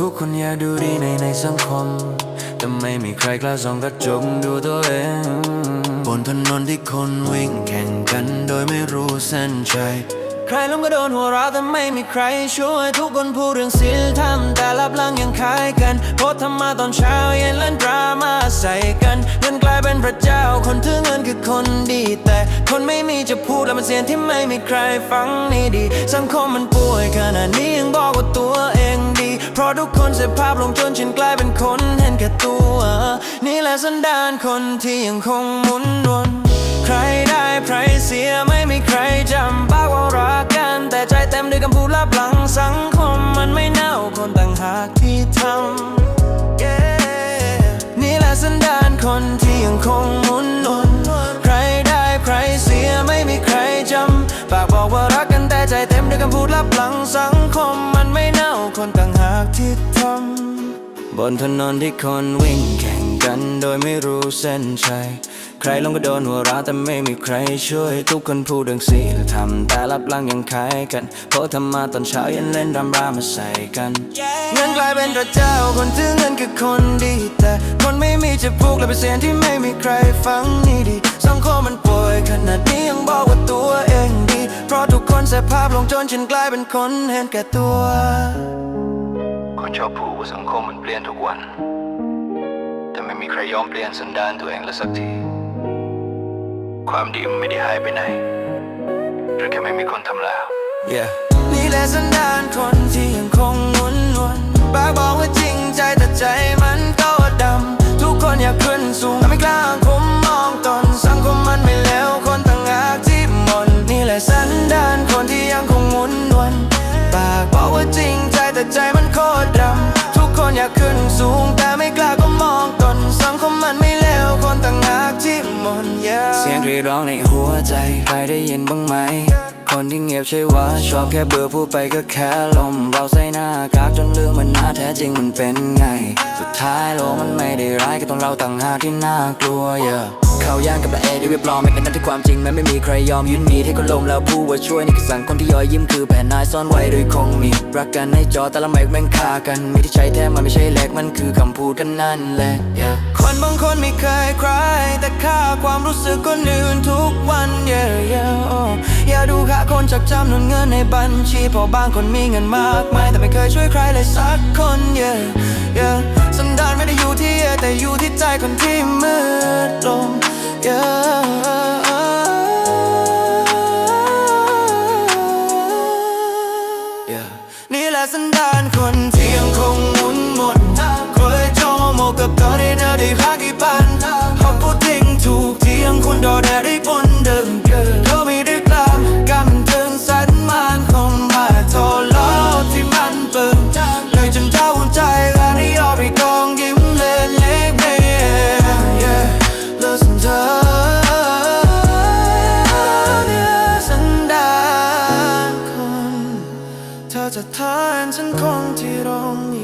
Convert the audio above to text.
ทุกคนอยากดูดีในในสังคม แต่ไม่มีใครกล้าส่องกระจกดูตัวเอง บนถนนที่คนวิ่งแข่งกันโดยไม่รู้เส้นชัยใครล้มก็โดนหัวเราะแต่ไม่มีใครช่วย ทุกคนพูดเรื่องศีลธรรมแต่รับหลังยังคล้ายกันโพสต์ธรรมาตอนเช้าเย็นเล่นดราม่าใส่กันเงินกลายเป็นพระเจ้าคนถือเงินคือคนดี แต่คนไม่มีจะพูดแล้วมันเสียงที่ไม่มีใครฟังนี่ดี สังคมมันป่วยขนาดนี้ยังบอกว่าตัว เพราะทุกคนเสียภาพลงจนฉันกลายเป็นคนเห็นแก่ตัว นี่แหละสันดานคนที่ยังคงหมุนวนใครได้ใครเสียไม่มีใครจำปากว่ารักกัน แต่ใจเต็มด้วยคำพูดลับหลังสังคมมันไม่เน่าคนต่างหากที่ทำ Yeah นี่แหละสันดานคนที่ยังคงหมุนวนใครได้ใครเสียไม่มีใครจำปากบอกว่ารักกันแต่ใจเต็มด้วยคำพูดลับหลังสังคม คนต่างหากที่ทำบนถนนที่คนวิ่งแข่งกันโดยไม่รู้เส้นชัย ใครลงก็โดนหัวเราะแต่ไม่มีใครช่วย ทุกคนพูดเรื่องศีลธรรมแต่รับหลังยังคล้ายกันโพสต์ธรรมาตอนเช้าเย็นเล่นรำรามาใส่กัน เงินกลายเป็นพระเจ้าคนถือเงินคือคนดี แต่คนไม่มีจะพูกและเป็นเสียงที่ไม่มีใครฟังนี่ดีสังคมมันป่วยขนาด จนฉันกลายเป็นคนเห็นแก่ตัว คนชอบพูดว่าสังคมมันเปลี่ยนทุกวัน แต่ไม่มีใครยอมเปลี่ยนสันดานตัวเองเลยสักที ความดีมันไม่ได้หายไปไหนหรือแค่ไม่มีคนทำแล้ว Yeah นี่แหละสันดานคนากบอจริงใจแต่ใจมันโคตรดำทุกคนอยากขึ้นสูงแต่ไม่กล้าก็มองตนสังคมมันไม่เลวคนต่างหากที่หมน yeah เสียงรีร้องในหัวใจใครได้ยินบ้างไหม คนที่เงียบใช่ว่าชอบแค่เบื่อพูดไปก็แค่ลม เราใส่หน้ากากจนลืมมันหน้าแท้จริงมันเป็นไง สุดท้ายโลกมันไม่ได้ร้ายก็ต้องเราต่างหากที่น่ากลัว yeah เขาย่างกับละเอที่เรียบร้อยไม่เป็นนั่นที่ความจริงมันไม่มีใครยอมยืนมีให้คนลมแล้วพูดว่าช่วยนี่คือสังคมที่ย้อยยิ้มคือแผ่นนายซ่อนไว้โดยคงมี รักกันในจอแต่ละไม่แม่งฆ่ากันมีที่ใช้แท้มันไม่ใช่แหลกมันคือคำพูดกันนั่นแหละ yeah คนบางคนไม่เคยใครแต่ค่าความรู้สึกคนอื่นทุกวัน yeah yeah oh อย่าดูค่าคนจากจำนวนเงินในบัญชีพราะบางคนมีเงินมากมายแต่ไม่เคยช่วยใครเลยสักคน yeah yeah สันดานไม่ได้อยู่ แต่อยู่ที่ใจคนที่มืดลง yeah นี่แหละสันดานคนที่ยังคงหมุนหมดคอยโจมกับตอนที่เธอได้พักกี่ปัน จะทานฉันคงที่ตรงนี้